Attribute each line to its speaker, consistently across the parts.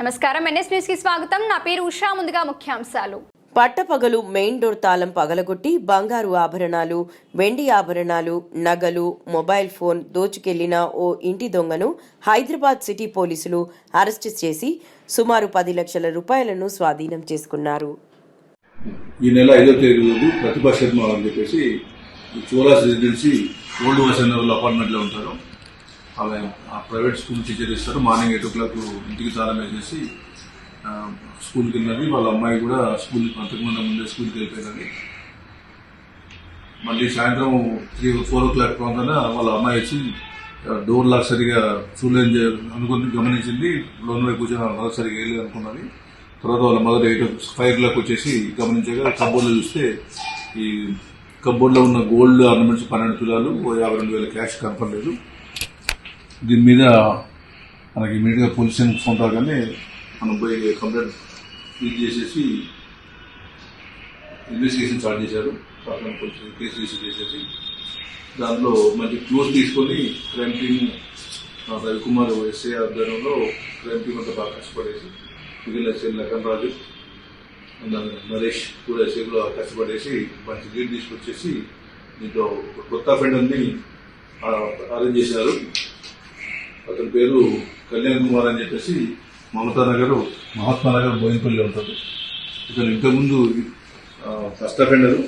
Speaker 1: నమస్కారం. ఎన్ఎస్ న్యూస్కి స్వాగతం. నా పేరు ఉషా. ముందుగా ముఖ్యాంశాలు.
Speaker 2: పట్టపగలు మెయిన్ డోర్ తాళం పగలగొట్టి బంగారు ఆభరణాలు వెండి ఆభరణాలు నగలు మొబైల్ ఫోన్ దోచుకెళ్ళిన ఓ ఇంటి దొంగను హైదరాబాద్ సిటీ పోలీసులు అరెస్టు చేసి సుమారు పది లక్షల రూపాయలను స్వాధీనం చేసుకున్నారు.
Speaker 3: ఈ నెల ఐదో తేదీ రోజు ప్రతిభా శర్మ అని చెప్పేసి చోలాస్ రెసిడెన్సీ ఓల్డ్ లెవెల్ అపార్ట్మెంట్లో ఉంటారు. ఆమె ఆ ప్రైవేట్ స్కూల్ టీచర్ ఇస్తారు. మార్నింగ్ ఎయిట్ ఓ క్లాక్ ఇంటికి తాళం వేసేసి స్కూల్కి వెళ్ళినది వాళ్ళ అమ్మాయి కూడా స్కూల్ అంతకుముందు ముందే స్కూల్కి వెళ్ళిపోయినది మళ్ళీ సాయంత్రం త్రీ ఫోర్ ఓ క్లాక్ ప్రాంతాన వాళ్ళ అమ్మాయి వచ్చి డోర్ లాక్ సరిగా చూడలేని అనుకుని గమనించింది. లోన్ వైపు కూర్చొని మదర్ సరిగా వెళ్ళి అనుకున్నది. తర్వాత వాళ్ళ మదర్ ఎయిట్ ఫైవ్ క్లాక్ వచ్చేసి గమనించగా కబోర్డ్లో చూస్తే ఈ కబోర్డ్లో ఉన్న గోల్డ్ ఆర్నమెంట్స్ పన్నెండు తులాలు యాభై రెండు వేల క్యాష్ కనపడలేదు దీని మీద మనకి ఇమీడియట్గా పోలీస్ స్టేషన్కి ఫోన్ రాగానే మనం పోయి కంప్లైంట్ ఫీల్ చేసేసి ఇన్వెస్టిగేషన్ స్టార్ట్ చేశారు. పక్కన పోలీసులు కేసు రిజిస్టర్ చేసేసి దాంట్లో మంచి క్లోజ్ తీసుకొని క్రైమ్ టీమ్ రవికుమార్ ఎస్ఏ ఆధ్వర్యంలో క్రైమ్ టీమ్ అంతా బాగా కష్టపడేసి మిగిలిన ఎస్ఐ లఖన్ రాజు నరేష్ కూడా సేపులో కూడా కష్టపడేసి మంచి లీడ్ తీసుకొచ్చేసి దీంట్లో ఒక కొత్త అఫెండర్ని అరేంజ్ చేశారు. అతని పేరు కళ్యాణ్ కుమార్ అని చెప్పేసి మమతా నగర్ మహాత్మా నగర్ బోయినపల్లి ఉంటుంది ఇతను ఇంతకుముందు ఫస్ట్ అఫెండర్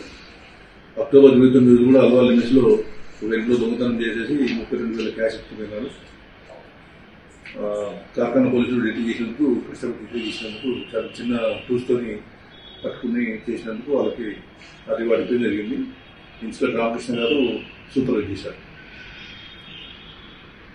Speaker 3: అక్టోబర్ ఇరవై తొమ్మిది కూడా అల్వాల్ లిమిట్స్లో ఒక ఇంట్లో దొంగతనం చేసేసి ముప్పై రెండు వేల క్యాష్ ఇచ్చిపోయినారు ఆ, కార్ఖానా పోలీసులు డిటెక్ట్ చేసినందుకు కష్టపడి డిటెక్ట్ చేసినందుకు చాలా చిన్న టూస్తోని పట్టుకుని చేసినందుకు వాళ్ళకి అది వాడిపోయి జరిగింది. ఇన్స్పెక్టర్ రామకృష్ణ గారు సూపర్వైజ్ చేశారు.